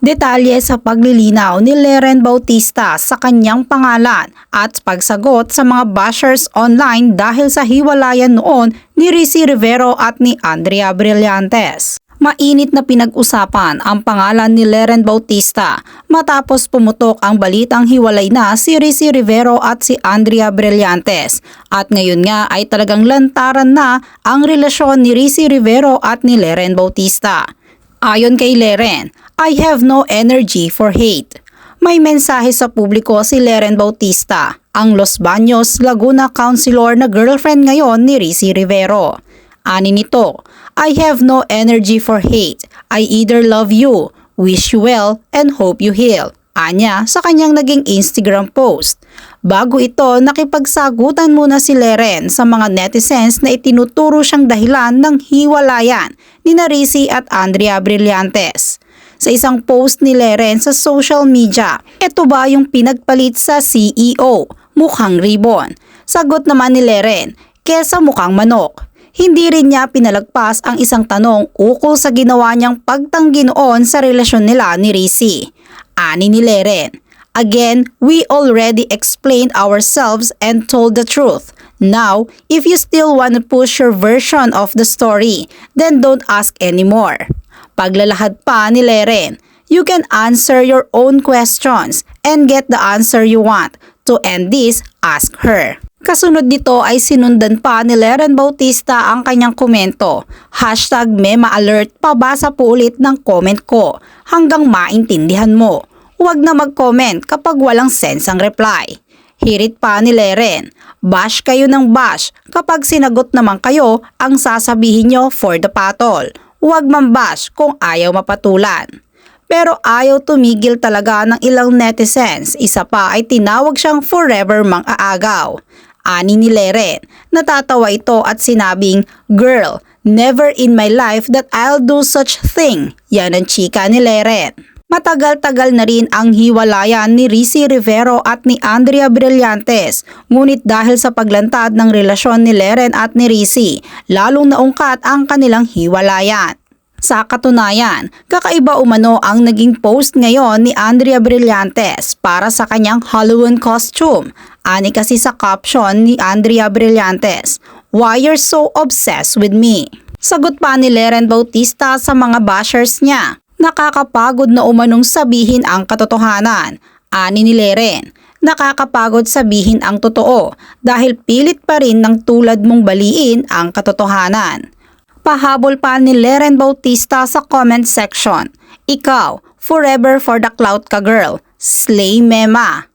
Detalye sa paglilinaw ni Leren Bautista sa kanyang pangalan at pagsagot sa mga bashers online dahil sa hiwalayan noon ni Rizzy Rivero at ni Andrea Brillantes. Mainit na pinag-usapan ang pangalan ni Leren Bautista matapos pumutok ang balitang hiwalay na si Rizzy Rivero at si Andrea Brillantes. At ngayon nga ay talagang lantaran na ang relasyon ni Rizzy Rivero at ni Leren Bautista. Ayon kay Leren, I have no energy for hate. May mensahe sa publiko si Leren Bautista, ang Los Baños, Laguna Councilor na girlfriend ngayon ni Rizzy Rivero. Ani nito, I have no energy for hate. I either love you, wish you well, and hope you heal. Anya sa kanyang naging Instagram post. Bago ito, nakipagsagutan muna si Leren sa mga netizens na itinuturo siyang dahilan ng hiwalayan ni Narisi at Andrea Brillantes. Sa isang post ni Leren sa social media, ito ba yung pinagpalit sa CEO? Mukhang ribbon. Sagot naman ni Leren, kesa mukhang manok. Hindi rin niya pinalagpas ang isang tanong ukol sa ginawa niyang pagtanggi noon sa relasyon nila ni Rizzy. Ani ni Leren, Again, we already explained ourselves and told the truth. Now, if you still want to push your version of the story, then don't ask anymore. Paglalahad pa ni Leren, you can answer your own questions and get the answer you want. To end this, ask her. Kasunod nito ay sinundan pa ni Leren Bautista ang kanyang komento. Hashtag mema alert, pabasa po ulit ng comment ko hanggang maintindihan mo. Huwag na mag-comment kapag walang sense ang reply. Hirit pa ni Leren, bash kayo ng bash kapag sinagot naman kayo ang sasabihin nyo for the patol. Huwag mambash kung ayaw mapatulan. Pero ayaw tumigil talaga ng ilang netizens. Isa pa ay tinawag siyang forever mang aagaw. Ani ni Leren, natatawa ito at sinabing, Girl, never in my life that I'll do such thing. Yan ang chika ni Leren. Matagal-tagal na rin ang hiwalayan ni Rizzy Rivero at ni Andrea Brillantes. Ngunit dahil sa paglantad ng relasyon ni Leren at ni Rizzy, lalong naungkat ang kanilang hiwalayan. Sa katunayan, kakaiba umano ang naging post ngayon ni Andrea Brillantes para sa kanyang Halloween costume. Ani kasi sa caption ni Andrea Brillantes, Why you're so obsessed with me? Sagot pa ni Leren Bautista sa mga bashers niya. Nakakapagod na umanong sabihin ang katotohanan. Ani ni Leren, nakakapagod sabihin ang totoo dahil pilit pa rin ng tulad mong baliin ang katotohanan. Pahabol pa ni Leren Bautista sa comment section. Ikaw, forever for the clout ka girl. Slay mema.